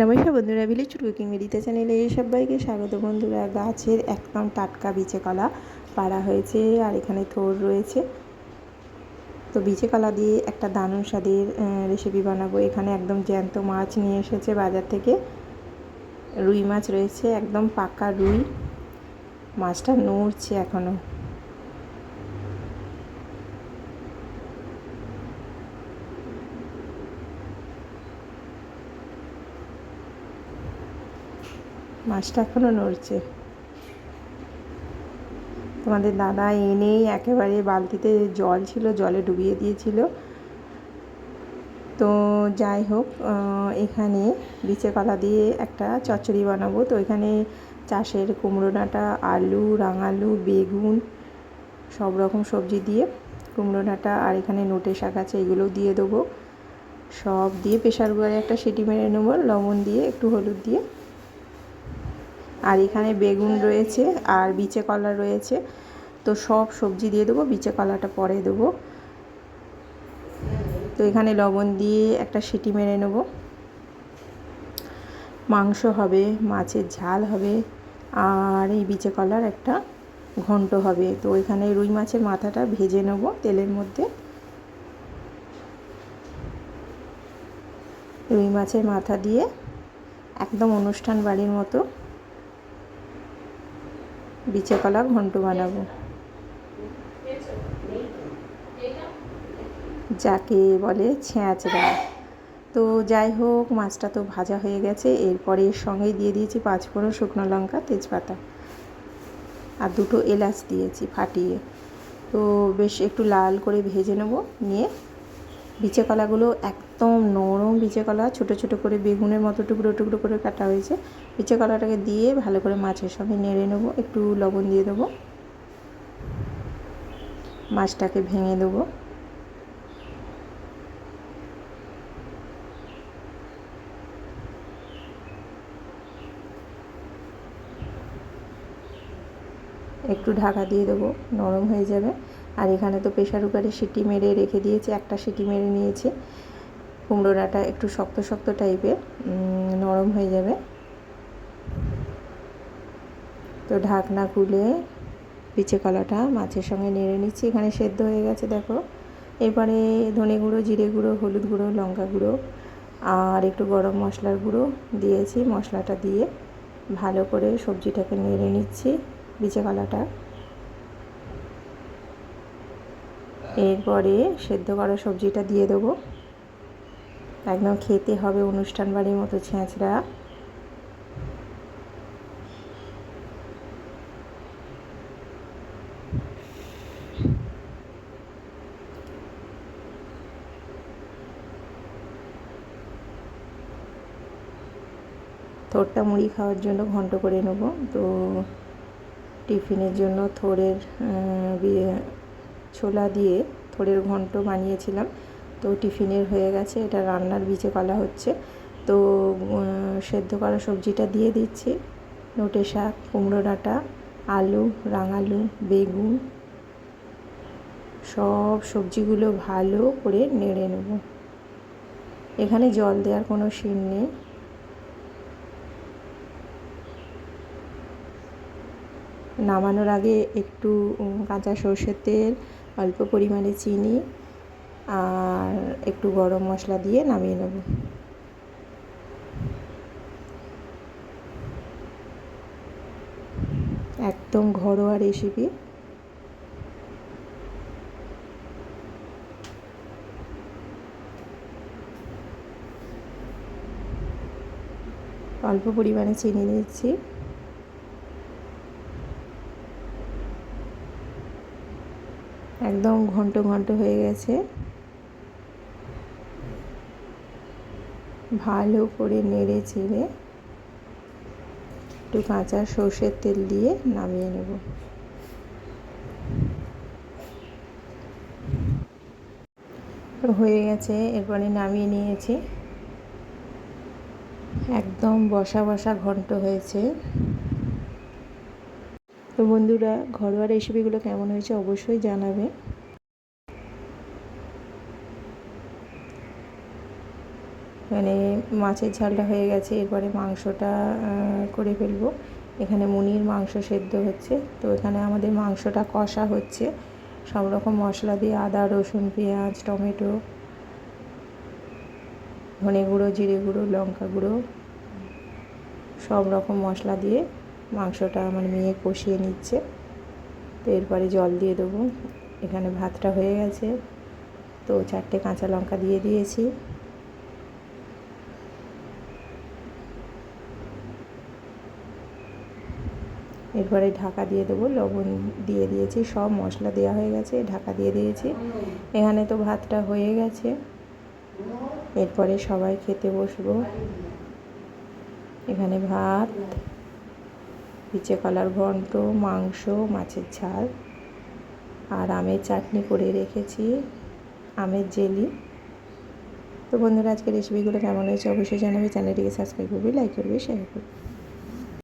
নমস্কার বন্ধুরা village cooking মেডিতে চ্যানেলে সবাইকে স্বাগত বন্ধুরা। গাছের একদম টাটকা বিচে কলা পাড়া হয়েছে আর এখানে থোর রয়েছে। তো বিচে কলা দিয়ে একটা দারুণ স্বাদের রেসিপি বানাবো। এখানে একদম জ্যান্ত মাছ নিয়ে এসেছে বাজার থেকে। রুই মাছ রয়েছে, একদম পাকা রুই। মাছটা নড়ছে এখনও মাছটা এখনও নড়ছে। তোমাদের দাদা এনেই একেবারে বালতিতে জল ছিল, জলে ডুবিয়ে দিয়েছিল। তো যাই হোক এখানে বিচে কলা দিয়ে একটা চচ্চড়ি বানাবো। তো এখানে চাষের কুমড়ো ডাঁটা, আলু, রাঙালু, বেগুন, সব রকম সবজি দিয়ে কুমড়ো ডাঁটা আর এখানে নোটে শাক আছে, এগুলোও দিয়ে দেবো। সব দিয়ে প্রেশার কুকারে একটা সিটি মেরে নেব, লবণ দিয়ে, একটু হলুদ দিয়ে। আর এখানে বেগুন রয়েছে আর বিচে কলা রয়েছে। তো সব সবজি দিয়ে দেবো, বিচে কলাটা পরে দেবো। তো এখানে লবণ দিয়ে একটা সিটি মেরে নেব। মাংস হবে, মাছের ঝাল হবে, আর এই বিচে কলার একটা ঘন্ট হবে। তো এখানে রুই মাছের মাথাটা ভেজে নেব তেলের মধ্যে। রুই মাছের মাথা দিয়ে একদম অনুষ্ঠান বাড়ির মতো বিচে কলা, ঘন্ট বানাবো। যাকে বলে ছেঁচড়া তো যাই হোক, মাছটা তো ভাজা হয়ে গেছে। এরপরে এর সঙ্গেই দিয়ে দিয়েছি পাঁচ পাঁচফোড়ন শুকনো লঙ্কা, তেজপাতা। আর দুটো এলাচ দিয়েছি ফাটিয়ে। তো বেশ একটু লাল করে ভেজে নেব, নিয়ে বিচে কলাগুলো একদম নরম বিচে কলা, ছোটো ছোটো করে বেগুনের মতো টুকরো টুকরো করে কাটা হয়েছে। বিচে কলাটাকে দিয়ে ভালো করে মাছের সঙ্গে নেড়ে নেব, একটু লবণ দিয়ে দেবো। মাছটাকে ভেঙে দেবো। একটু ঢাকা দিয়ে দেবো, নরম হয়ে যাবে। আর এখানে তো প্রেশার কুকারে সিটি মেরে রেখে দিয়েছি, একটা সিটি মেরে নিয়েছি। কুমড়ো ডাঁটা একটু শক্ত শক্ত টাইপের নরম হয়ে যাবে। তো ঢাকনা খুলে পিচে কলাটা মাছের সঙ্গে নেড়ে নিচ্ছি, এখানে সেদ্ধ হয়ে গেছে, দেখো। এরপরে ধনে গুঁড়ো, জিরে গুঁড়ো, হলুদ গুঁড়ো, লঙ্কা গুঁড়ো আর একটু গরম মশলার গুঁড়ো দিয়েছি। মশলাটা দিয়ে ভালো করে সবজিটাকে নেড়ে নিচ্ছি বিচে কলাটা। এরপরে সেদ্ধ করা সবজিটা দিয়ে দেবো। একদম খেতে হবে অনুষ্ঠান বাড়ির মতো ছেঁচড়া। থোরটা মুড়ি খাওয়ার জন্য ঘন্ট করে নেব। তো টিফিনের জন্য থোরের ছোলা দিয়ে থোড়ের ঘন্ট বানিয়েছিলাম। তো টিফিনের হয়ে গেছে, এটা রান্নার বিচে কলা হচ্ছে। তো সেদ্ধ করা সবজিটা দিয়ে দিচ্ছি। নোটে শাক, কুমড়ো ডাঁটা, আলু, রাঙালু, বেগুন, সব সবজিগুলো ভালো করে নেড়ে নেব। এখানে জল দেওয়ার কোনো সিন নেই। নামানোর আগে একটু কাঁচা সর্ষের তেল অল্প পরিমাণে চিনি আর একটু গরম মশলা দিয়ে নামিয়ে নেব। একদম ঘরোয়া রেসিপি অল্প পরিমাণে চিনি দিচ্ছি। একদম ঘন্ট ঘন্ট হয়ে গেছে। ভালো করে নেড়ে চেড়ে একটু কাঁচা সর্ষের তেল দিয়ে নামিয়ে নেব। হয়ে গেছে, এরপরে নামিয়ে নিয়েছি। একদম বসা বসা ঘন্ট হয়েছে। তো বন্ধুরা, ঘরোয়া রেসিপিগুলো কেমন হয়েছে অবশ্যই জানাবে। মানে মাছের ঝালটা হয়ে গেছে, এরপরে মাংসটা করে ফেলব। এখানে মুনির মাংস সেদ্ধ হচ্ছে, তো এখানে আমাদের মাংসটা কষা হচ্ছে। সব রকম মশলা দিয়ে আদা, রসুন, পেঁয়াজ, টমেটো, ধনে গুঁড়ো, জিরে গুঁড়ো, লঙ্কা গুঁড়ো, সব রকম মশলা দিয়ে মাংসটা আমার মেয়ে কষিয়ে নিচ্ছে। তো এরপরে জল দিয়ে দেবো। এখানে ভাতটা হয়ে গেছে। তো চারটে কাঁচা লঙ্কা দিয়ে দিয়েছি। এরপরে ঢাকা দিয়ে দেবো। লবণ দিয়ে দিয়েছি। সব মশলা দেওয়া হয়ে গেছে। ঢাকা দিয়ে দিয়েছি। এখানে তো ভাতটা হয়ে গেছে। এরপরে সবাই খেতে বসবো। এখানে ভাত পিচে কলার ঘন্ট, মাংস, মাছের ঝাল আর আমের চাটনি করে রেখেছি, আমের জেলি। তো বন্ধুরা আজকে রেসিপিগুলো কেমন হয়েছে অবশ্যই জানাবে। চ্যানেলটিকে সাবস্ক্রাইব করবি লাইক করবি শেয়ার করবে।